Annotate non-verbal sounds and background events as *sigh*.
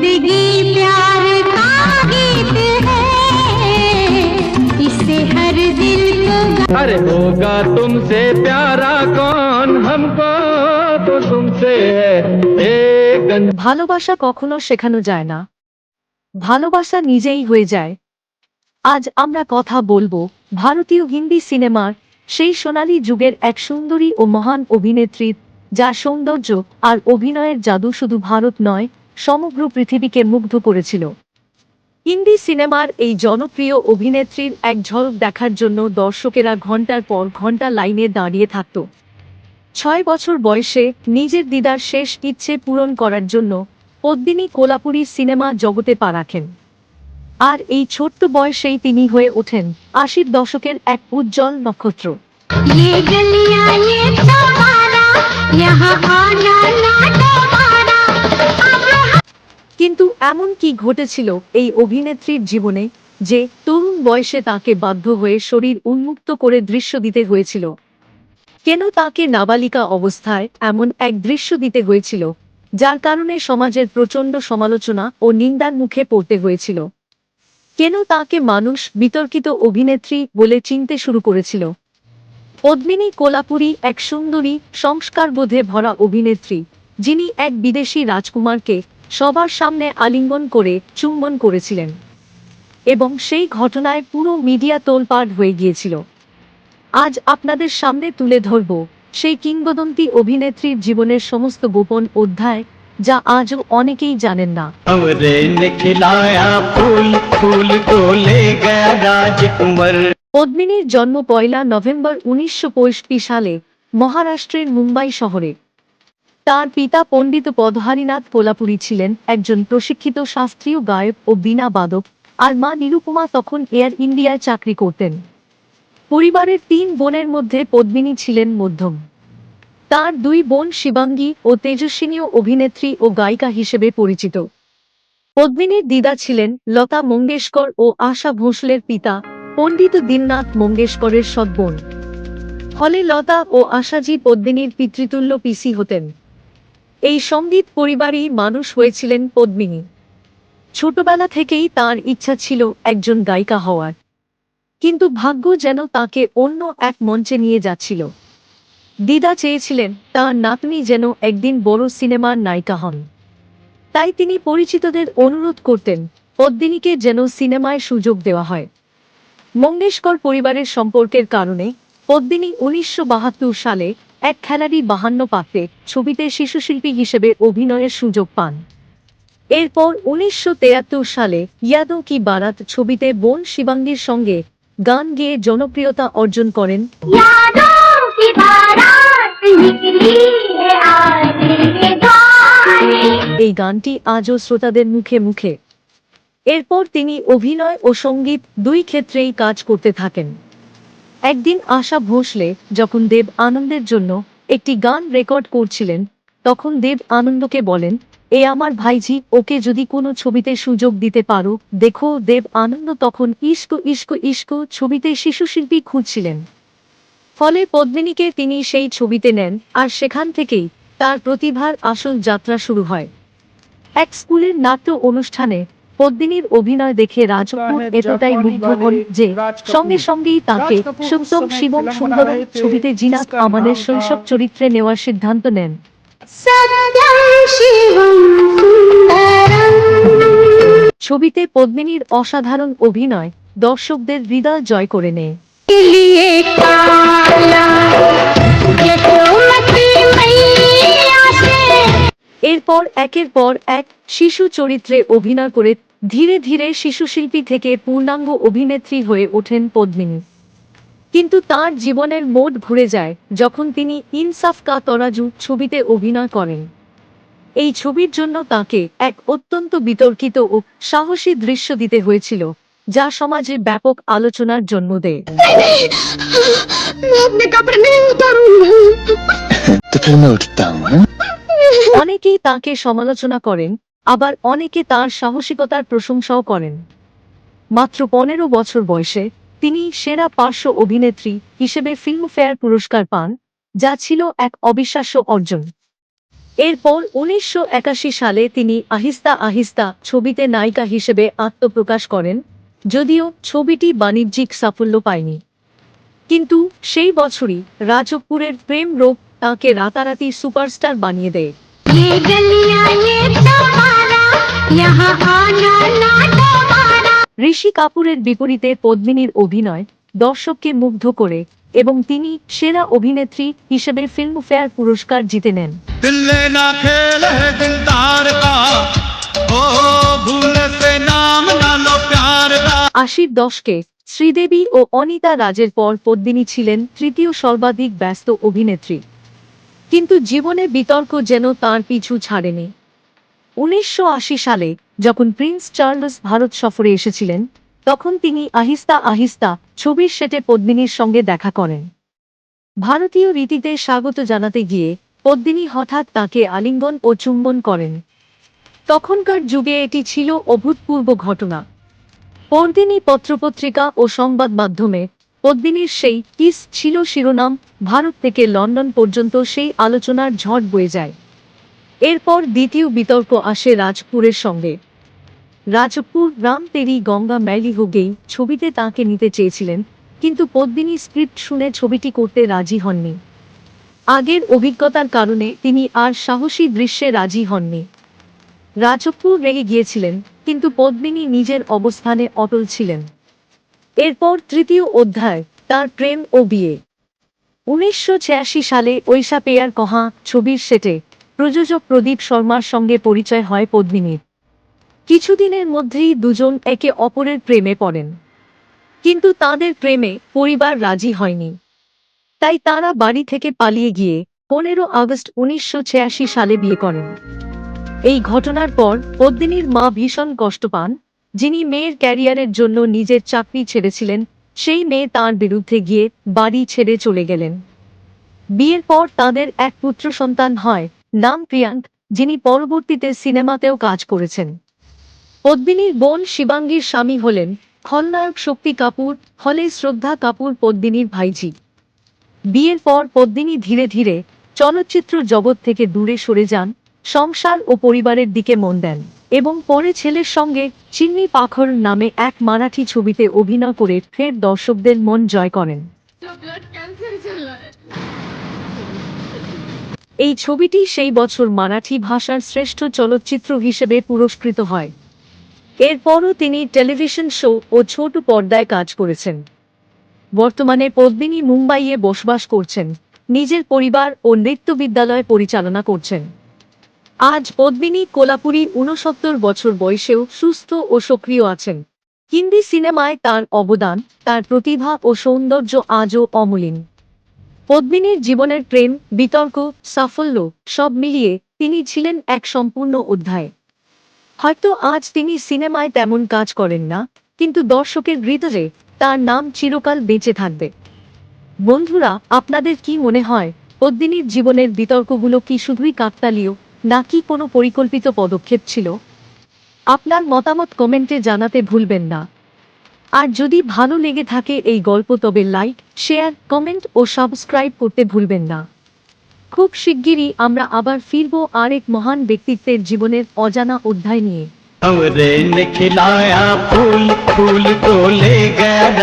जिंदगी प्यार का गीत है इसे हर दिल को अरे होगा तुमसे प्यारा कौन हमको तो तुमसे है एक गं- ভালোবাসা কখনো শেখানো যায় না ভালোবাসা নিজেই হয়ে যায় আজ আমরা কথা বলবো ভারতীয় হিন্দি সিনেমার সেই সোনালী যুগের এক সুন্দরী ও মহান অভিনেত্রীর যার সৌন্দর্য আর অভিনয়ের জাদু শুধু ভারত নয় সমগ্র পৃথিবীকে মুগ্ধ করেছিল। হিন্দি সিনেমার এই জনপ্রিয় অভিনেত্রীর এক ঝলক দেখার জন্য দর্শকেরা ঘণ্টার পর ঘণ্টা লাইনে দাঁড়িয়ে থাকত। ছয় বছর বয়সে নিজের দিদার শেষ ইচ্ছে পূরণ করার জন্য পদ্মিনী কোলাপুরী সিনেমা জগতে পা রাখেন। আর এই ছোট্ট বয়সেই তিনি হয়ে ওঠেন আশির দশকের এক উজ্জ্বল নক্ষত্র। কিন্তু এমন কি ঘটেছিল এই অভিনেত্রীর জীবনে যে তরুণ বয়সে তাকে বাধ্য হয়ে শরীর উন্মুক্ত করে দৃশ্য দিতে হয়েছিল? কেন তাকে নাবালিকা অবস্থায় এমন এক দৃশ্য দিতে হয়েছিল, যার কারণে সমাজের প্রচণ্ড সমালোচনা ও নিন্দার মুখে পড়তে হয়েছিল? কেন তাকে মানুষ বিতর্কিত অভিনেত্রী বলে চিনতে শুরু করেছিল? পদ্মিনী কোলাপুরী এক সুন্দরী, সংস্কারবোধে ভরা অভিনেত্রী, যিনি এক বিদেশি রাজকুমারকে সবার সামনে আলিঙ্গন করে চুম্বন করেছিলেন। এবং সেই ঘটনায় পুরো মিডিয়া তোলপাড় হয়ে গিয়েছিল। আজ আপনাদের সামনে তুলে ধরব সেই কিংবদন্তি অভিনেত্রীর জীবনের সমস্ত গোপন অধ্যায় যা আজও অনেকেই জানেন না। পদ্মিনীর জন্ম পয়লা নভেম্বর উনিশশো সালে মহারাষ্ট্রের মুম্বাই শহরে। তার পিতা পণ্ডিত পদহারীনাথ কোলাপুরী ছিলেন একজন প্রশিক্ষিত শাস্ত্রীয় গায়ক ও বীণা বাদক আর মা নিরুপমা তখন এয়ার ইন্ডিয়ায় চাকরি করতেন। পরিবারের তিন বোনের মধ্যে পদ্মিনী ছিলেন মধ্যম। তার দুই বোন শিবাঙ্গী ও তেজস্বিনীয় অভিনেত্রী ও গায়িকা হিসেবে পরিচিত। পদ্মিনীর দিদা ছিলেন লতা মঙ্গেশকর ও আশা ভোঁসলের পিতা পণ্ডিত দীননাথ মঙ্গেশকরের সদ্বোন ফলে লতা ও আশাজি পদ্মিনীর পিতৃতুল্য পিসি হতেন। এই সংগীত পরিবারই মানুষ হয়েছিলেন পদ্মিনী। ছোটবেলা থেকেই তার ইচ্ছা ছিল একজন গায়িকা হওয়ার। কিন্তু ভাগ্য যেন তাকে অন্য এক মঞ্চে নিয়ে যাচ্ছিল। দিদা চেয়েছিলেন তার নাতনি যেন একদিন বড় সিনেমার নায়িকা হন। তাই তিনি পরিচিতদের অনুরোধ করতেন, পদ্মিনীকে যেন সিনেমায় সুযোগ দেওয়া হয়। মঙ্গেশকর পরিবারের সম্পর্কের কারণে পদ্মিনী উনিশশো বাহাত্তর সালে এক খেলারই বাহান্ন পাত্রে ছবিতে শিশু শিল্পী হিসেবে অভিনয়ের সুযোগ পান। এরপর উনিশশো সালে ইয়াদো কি বারাত ছবিতে বোন শিবাঙ্গীর সঙ্গে গান গিয়ে জনপ্রিয়তা অর্জন করেন। এই গানটি আজও শ্রোতাদের মুখে মুখে। এরপর তিনি অভিনয় ও সংগীত দুই ক্ষেত্রেই কাজ করতে থাকেন। একদিন আশা ভোসলে যখন দেব আনন্দের জন্য একটি গান রেকর্ড করছিলেন, তখন দেব আনন্দকে বলেন, এ আমার ভাইজি, ওকে যদি কোনো ছবিতে সুযোগ দিতে পারো, দেখো দেব আনন্দ তখন ইস্কো ইস্কো ইস্কো ছবিতে শিশুশিল্পী খুঁজছিলেন। ফলে পদ্মিনীকে তিনি সেই ছবিতে নেন আর সেখান থেকেই তার প্রতিভার আসল যাত্রা শুরু হয়। এক স্কুলের নাট্য অনুষ্ঠানে পদ্মিনীর অভিনয় দেখে রাজপুত এতটাই মুগ্ধ হন যে সঙ্গে সঙ্গেই তাকে সত্যম শিবম সুন্দর ছবিতে জিনাত আমাদের শৈশব চরিত্রে নেওয়ার সিদ্ধান্ত নেন। ছবিতে পদ্মিনীর অসাধারণ অভিনয় দর্শকদের হৃদয় জয় করে নেয়। এরপর একের পর এক শিশু চরিত্রে অভিনয় করে ধীরে ধীরে শিশুশিল্পী থেকে পূর্ণাঙ্গ অভিনেত্রী হয়ে ওঠেন পদ্মিনী। কিন্তু তার জীবনের মোড় ঘুরে যায় যখন তিনি ইনসাফ কা তরাজু ছবিতে অভিনয় করেন। এই ছবির জন্য তাকে এক অত্যন্ত বিতর্কিত ও সাহসী দৃশ্য দিতে হয়েছিল যা সমাজে ব্যাপক আলোচনার জন্ম দেয়। मैं *gasps* অনেকেই তাকে সমালোচনা করেন, আবার অনেকে তার সাহসিকতার প্রশংসাও করেন। মাত্র পনেরো বছর বয়সে তিনি সেরা পার্শ্ব অভিনেত্রী হিসেবে ফিল্মফেয়ার পুরস্কার পান, যা ছিল এক অবিশ্বাস্য অর্জন। এরপর উনিশশো একাশি সালে তিনি আহিস্তা আহিস্তা ছবিতে নায়িকা হিসেবে আত্মপ্রকাশ করেন, যদিও ছবিটি বাণিজ্যিক সাফল্য পায়নি। কিন্তু সেই বছরই রাজকপুরের প্রেম রোগ তাকে রাতারাতি সুপারস্টার বানিয়ে দেয় ঋষি কাপুরের বিপরীতে পদ্মিনীর অভিনয় দর্শককে মুগ্ধ করে এবং তিনি সেরা অভিনেত্রী হিসেবে ফিল্মফেয়ার পুরস্কার জিতে নেন। আশির দশকে শ্রীদেবী ও অনিতা রাজের পর পদ্মিনী ছিলেন তৃতীয় সর্বাধিক ব্যস্ত অভিনেত্রী। কিন্তু জীবনে বিতর্ক যেন তার পিছু ছাড়েনি। উনিশশো আশি সালে যখন প্রিন্স চার্লস ভারত সফরে এসেছিলেন, তখন তিনি আহিস্তা আহিস্তা ছবির সেটে পদ্মিনীর সঙ্গে দেখা করেন। ভারতীয় রীতিতে স্বাগত জানাতে গিয়ে পদ্মিনী হঠাৎ তাকে আলিঙ্গন ও চুম্বন করেন। তখনকার যুগে এটি ছিল অভূতপূর্ব ঘটনা। পরদিনী পত্রপত্রিকা ও সংবাদ মাধ্যমে পদ্মিনীর সেই কিস ছিল শিরোনাম, ভারত থেকে লন্ডন পর্যন্ত সেই আলোচনার ঝড় বয়ে যায়। এরপর দ্বিতীয় বিতর্ক আসে রাজপুরের সঙ্গে। রাজপুর রাম তেরি গঙ্গা ম্যালি হোগেই ছবিতে তাঁকে নিতে চেয়েছিলেন, কিন্তু পদ্মিনী স্ক্রিপ্ট শুনে ছবিটি করতে রাজি হননি। আগের অভিজ্ঞতার কারণে তিনি আর সাহসী দৃশ্যে রাজি হননি। রাজপুর রেগে গিয়েছিলেন, কিন্তু পদ্মিনী নিজের অবস্থানে অটল ছিলেন। এরপর তৃতীয় অধ্যায়, তার প্রেম ও বিয়ে। উনিশশো ছিয়াশি সালে ঐশা পেয়ার কহা ছবির সেটে প্রযোজক প্রদীপ শর্মার সঙ্গে পরিচয় হয় পদ্মিনীর। কিছুদিনের মধ্যেই দুজন একে অপরের প্রেমে পড়েন। কিন্তু তাদের প্রেমে পরিবার রাজি হয়নি। তাই তারা বাড়ি থেকে পালিয়ে গিয়ে পনেরো আগস্ট উনিশশো ছিয়াশি সালে বিয়ে করেন। এই ঘটনার পর পদ্মিনীর মা ভীষণ কষ্ট পান যিনি মেয়ের ক্যারিয়ারের জন্য নিজের চাকরি ছেড়েছিলেন, সেই মেয়ে তার বিরুদ্ধে গিয়ে বাড়ি ছেড়ে চলে গেলেন। বিয়ের পর তাদের এক পুত্র সন্তান হয়, নাম প্রিয়াঙ্ক, যিনি পরবর্তীতে সিনেমাতেও কাজ করেছেন। পদ্মিনীর বোন শিবাঙ্গীর স্বামী হলেন খলনায়ক শক্তি কাপুর, হলে শ্রদ্ধা কাপুর পদ্মিনীর ভাইজি বিয়ের পর পদ্মিনী ধীরে ধীরে চলচ্চিত্র জগৎ থেকে দূরে সরে যান সংসার ও পরিবারের দিকে মন দেন এবং পরে ছেলের সঙ্গে চিন্নি পাখর নামে এক মারাঠি ছবিতে অভিনয় করে ফের দর্শকদের মন জয় করেন। এই ছবিটি সেই বছর মারাঠি ভাষার শ্রেষ্ঠ চলচ্চিত্র হিসেবে পুরস্কৃত হয়। এরপরও তিনি টেলিভিশন শো ও ছোট পর্দায় কাজ করেছেন। বর্তমানে পদ্মিনী মুম্বাইয়ে বসবাস করছেন, নিজের পরিবার ও নৃত্য বিদ্যালয় পরিচালনা করছেন। আজ পদ্মিনী কোলাপুরি ঊনসত্তর বছর বয়সেও সুস্থ ও সক্রিয় আছেন। হিন্দি সিনেমায় তার অবদান, তার প্রতিভা ও সৌন্দর্য আজও অমলিন। পদ্মিনীর জীবনের প্রেম, বিতর্ক, সাফল্য সব মিলিয়ে তিনি ছিলেন এক সম্পূর্ণ অধ্যায়। হয়তো আজ তিনি সিনেমায় তেমন কাজ করেন না, কিন্তু দর্শকের হৃদয়ে তার নাম চিরকাল বেঁচে থাকবে। বন্ধুরা, আপনাদের কি মনে হয়, পদ্মিনীর জীবনের বিতর্কগুলো কি শুধুই কাকতালীয়? নাকি কোনো পরিকল্পিত পদক্ষেপ ছিল? আপনার মতামত কমেন্টে জানাতে ভুলবেন না। আর যদি ভালো লেগে থাকে এই গল্প, তবে লাইক, শেয়ার, কমেন্ট ও সাবস্ক্রাইব করতে ভুলবেন না। খুব শিগগিরই আমরা আবার ফিরব আরেক মহান ব্যক্তিত্বের জীবনের অজানা অধ্যায় নিয়ে।